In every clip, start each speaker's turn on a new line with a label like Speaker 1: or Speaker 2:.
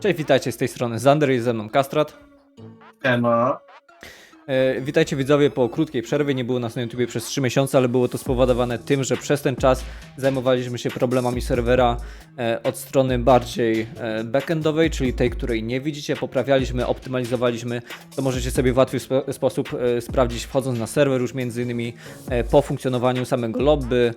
Speaker 1: Cześć, witajcie z tej strony Zander i ze mną Kastrat.
Speaker 2: Ema.
Speaker 1: E, witajcie widzowie po krótkiej przerwie. Nie było nas na YouTube przez 3 miesiące, ale było to spowodowane tym, że przez ten czas zajmowaliśmy się problemami serwera e, od strony bardziej e, backendowej, czyli tej, której nie widzicie. Poprawialiśmy, optymalizowaliśmy. To możecie sobie w łatwy spo sposób e, sprawdzić wchodząc na serwer, już między innymi e, po funkcjonowaniu samego lobby,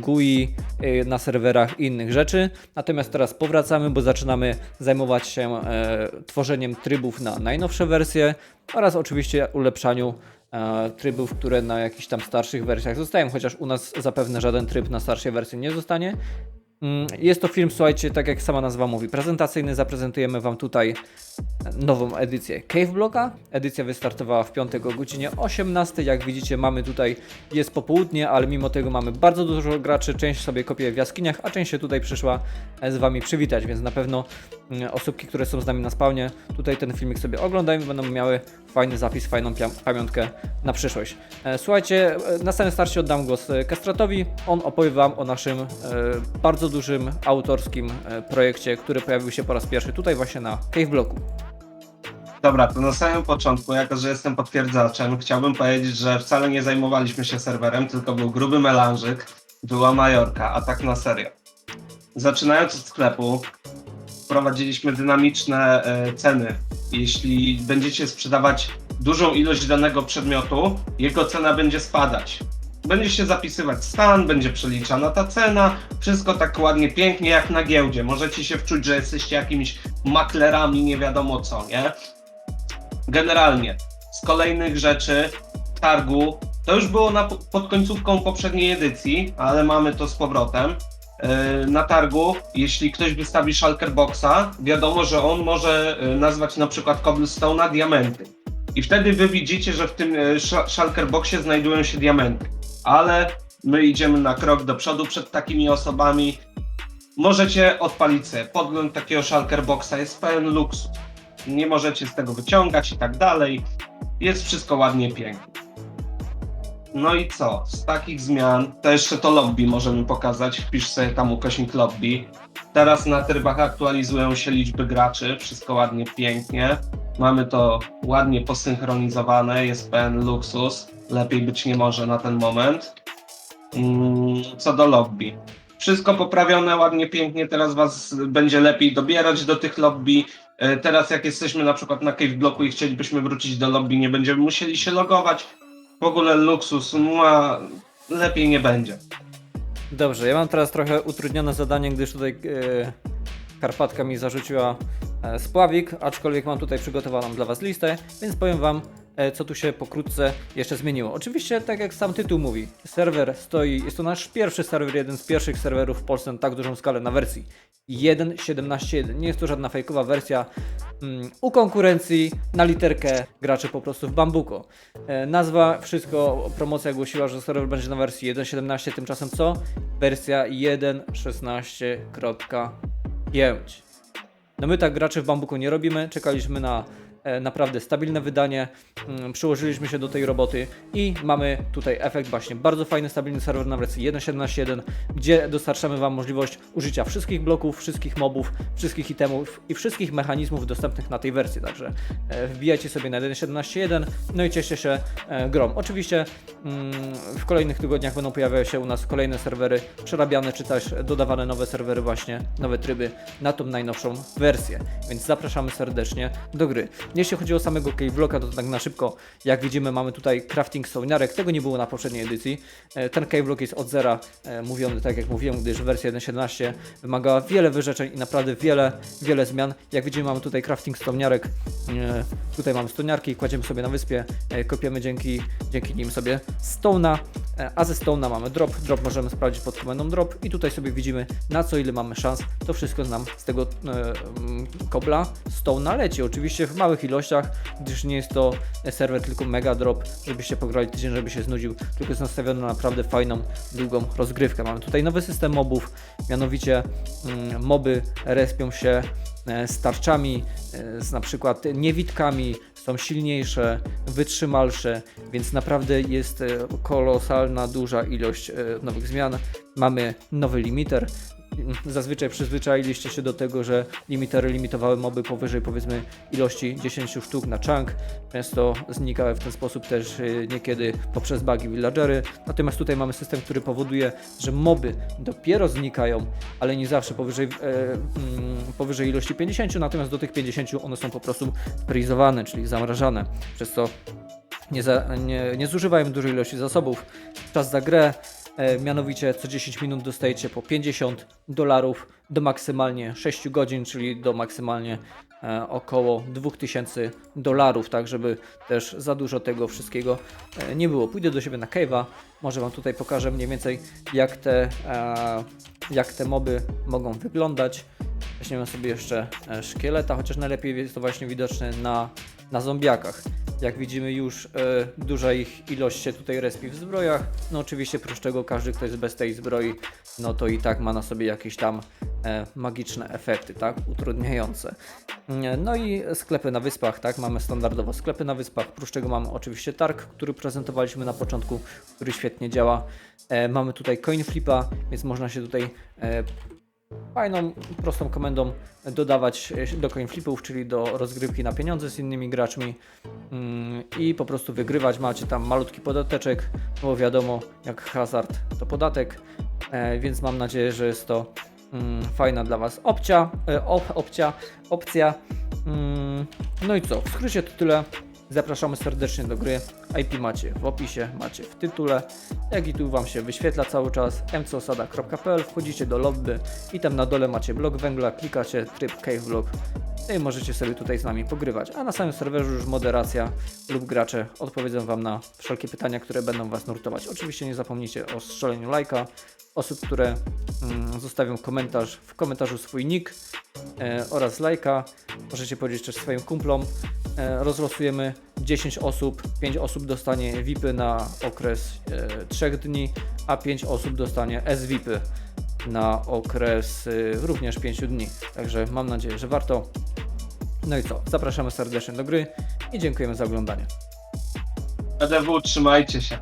Speaker 1: GUI e, na serwerach i innych rzeczy. Natomiast teraz powracamy, bo zaczynamy zajmować się e, tworzeniem trybów na najnowsze wersje oraz oczywiście ulepszaniu e, trybów, które na jakichś tam starszych wersjach zostają, chociaż u nas zapewne żaden tryb na starszej wersji nie zostanie. Mm, Jest to film, słuchajcie, tak jak sama nazwa mówi, prezentacyjny. Zaprezentujemy Wam tutaj nową edycję Cave Blocka. Edycja wystartowała w piątek o godzinie 18. Jak widzicie, mamy tutaj, jest popołudnie, ale mimo tego mamy bardzo dużo graczy. Część sobie kopie w jaskiniach, a część się tutaj przyszła e, z Wami przywitać, więc na pewno mm, osobki, które są z nami na spawnie, tutaj ten filmik sobie oglądają będą miały fajny zapis, fajną pamiątkę na przyszłość. E, Słuchajcie, e, na samym starcie oddam głos Kastratowi. On opowie Wam o naszym e, bardzo dużym autorskim e, projekcie, który pojawił się po raz pierwszy tutaj właśnie na Cave Blocku.
Speaker 2: Dobra, to na samym początku, jako że jestem potwierdzaczem, chciałbym powiedzieć, że wcale nie zajmowaliśmy się serwerem, tylko był gruby melanżyk, była Majorka, a tak na serio. Zaczynając od sklepu, wprowadziliśmy dynamiczne e, ceny. Jeśli będziecie sprzedawać dużą ilość danego przedmiotu, jego cena będzie spadać. Będzie się zapisywać stan, będzie przeliczana ta cena, wszystko tak ładnie, pięknie jak na giełdzie. Możecie się wczuć, że jesteście jakimiś maklerami, nie wiadomo co, nie? Generalnie, z kolejnych rzeczy, targu, to już było na, pod końcówką poprzedniej edycji, ale mamy to z powrotem. Yy, Na targu, jeśli ktoś wystawi Shulker Boxa, wiadomo, że on może yy, nazwać na przykład Cobblestone'a diamenty. I wtedy wy widzicie, że w tym yy, Sh- Shulker Boxie znajdują się diamenty. Ale my idziemy na krok do przodu przed takimi osobami. Możecie odpalić sobie podgląd takiego Shulker Boxa, jest pełen luksus nie możecie z tego wyciągać i tak dalej. Jest wszystko ładnie, pięknie. No i co? Z takich zmian, to jeszcze to lobby możemy pokazać. Wpisz sobie tam ukośnik lobby. Teraz na trybach aktualizują się liczby graczy, wszystko ładnie, pięknie. Mamy to ładnie posynchronizowane, jest pełen luksus. Lepiej być nie może na ten moment. Mm, Co do lobby. Wszystko poprawione, ładnie, pięknie. Teraz Was będzie lepiej dobierać do tych lobby. E, Teraz jak jesteśmy na przykład na Cave Blocku i chcielibyśmy wrócić do lobby, nie będziemy musieli się logować. W ogóle luksus, mua, lepiej nie będzie.
Speaker 1: Dobrze, ja mam teraz trochę utrudnione zadanie, gdyż tutaj e, Karpatka mi zarzuciła spławik, aczkolwiek mam tutaj przygotowaną dla Was listę, więc powiem Wam, e, co tu się pokrótce jeszcze zmieniło. Oczywiście, tak jak sam tytuł mówi, serwer stoi, jest to nasz pierwszy serwer, jeden z pierwszych serwerów w Polsce na tak dużą skalę na wersji 1.17.1. Nie jest to żadna fejkowa wersja mm, u konkurencji na literkę graczy po prostu w Bambuko. E, nazwa, wszystko, promocja głosiła, że serwer będzie na wersji 1.17, tymczasem co? Wersja 1.16.5. No my tak graczy w Bambuku nie robimy, czekaliśmy na naprawdę stabilne wydanie, mm, przyłożyliśmy się do tej roboty i mamy tutaj efekt właśnie bardzo fajny, stabilny serwer na wersji 1.17.1, gdzie dostarczamy Wam możliwość użycia wszystkich bloków, wszystkich mobów, wszystkich itemów i wszystkich mechanizmów dostępnych na tej wersji, także e, wbijajcie sobie na 1.17.1, no i cieszcie się e, grom. Oczywiście mm, w kolejnych tygodniach będą pojawiały się u nas kolejne serwery przerabiane, czy też dodawane nowe serwery właśnie, nowe tryby na tą najnowszą wersję, więc zapraszamy serdecznie do gry. Jeśli chodzi o samego Cave Blocka, to tak na szybko, jak widzimy mamy tutaj crafting stołniarek, tego nie było na poprzedniej edycji. E, Ten Cave Block jest od zera e, mówiony, tak jak mówiłem, gdyż wersja 1.17 wymagała wiele wyrzeczeń i naprawdę wiele, wiele zmian. Jak widzimy mamy tutaj crafting stołniarek, e, tutaj mamy stołniarki, kładziemy sobie na wyspie, kopiemy dzięki, dzięki nim sobie stołna, e, a ze stołna mamy drop, drop możemy sprawdzić pod komendą drop. I tutaj sobie widzimy na co ile mamy szans, to wszystko nam z tego e, mm, kobla. Stołna leci, oczywiście w małych ilościach, gdyż nie jest to serwer tylko mega drop, żebyście pograli tydzień, żeby się znudził, tylko jest nastawiony na naprawdę fajną, długą rozgrywkę. Mamy tutaj nowy system mobów, mianowicie mm, moby respią się e, z tarczami, e, z na przykład niewitkami, są silniejsze, wytrzymalsze, więc naprawdę jest e, kolosalna, duża ilość e, nowych zmian. Mamy nowy limiter, zazwyczaj przyzwyczailiście się do tego, że limitery limitowały moby powyżej powiedzmy ilości 10 sztuk na chunk. Często znikały w ten sposób też y, niekiedy poprzez bugi villagery. Natomiast tutaj mamy system, który powoduje, że moby dopiero znikają, ale nie zawsze powyżej, e, mm, powyżej ilości 50, natomiast do tych 50 one są po prostu frizowane, czyli zamrażane, przez co nie, za, nie, nie zużywają dużej ilości zasobów. Czas za grę, mianowicie co 10 minut dostajecie po 50 dolarów do maksymalnie 6 godzin, czyli do maksymalnie e, około 2000 dolarów, tak żeby też za dużo tego wszystkiego e, nie było. Pójdę do siebie na cave'a, może Wam tutaj pokażę mniej więcej jak te, e, jak te moby mogą wyglądać. Weźmiemy sobie jeszcze e, szkieleta, chociaż najlepiej jest to właśnie widoczne na, na zombiakach. Jak widzimy już e, duża ich ilość się tutaj respi w zbrojach. No oczywiście prócz tego każdy, kto jest bez tej zbroi, no to i tak ma na sobie jakieś tam e, magiczne efekty, tak, utrudniające. Nie, No i sklepy na wyspach, tak, mamy standardowo sklepy na wyspach, prócz tego mamy oczywiście targ, który prezentowaliśmy na początku, który świetnie działa. E, mamy tutaj coin flipa, więc można się tutaj e, fajną, prostą komendą dodawać e, do coin flipów, czyli do rozgrywki na pieniądze z innymi graczmi mm, i po prostu wygrywać. Macie tam malutki podateczek, bo wiadomo, jak hazard to podatek, e, więc mam nadzieję, że jest to mm, fajna dla Was opcja, e, op, opcja, opcja. Mm, no i co, w skrócie to tyle. Zapraszamy serdecznie do gry. IP macie w opisie, macie w tytule, jak i tu Wam się wyświetla cały czas mcosada.pl, wchodzicie do lobby i tam na dole macie blok węgla, klikacie tryb cave block no i możecie sobie tutaj z nami pogrywać. A na samym serwerze już moderacja lub gracze odpowiedzą Wam na wszelkie pytania, które będą Was nurtować. Oczywiście nie zapomnijcie o strzeleniu lajka, osób, które mm, zostawią komentarz, w komentarzu swój nick e, oraz lajka. Możecie powiedzieć też swoim kumplom. E, rozlosujemy 10 osób, 5 osób dostanie VIPy na okres e, 3 dni, a 5 osób dostanie SVIPy na okres y, również 5 dni. Także mam nadzieję, że warto. No i co? Zapraszamy serdecznie do gry i dziękujemy za oglądanie.
Speaker 2: EDW, trzymajcie się.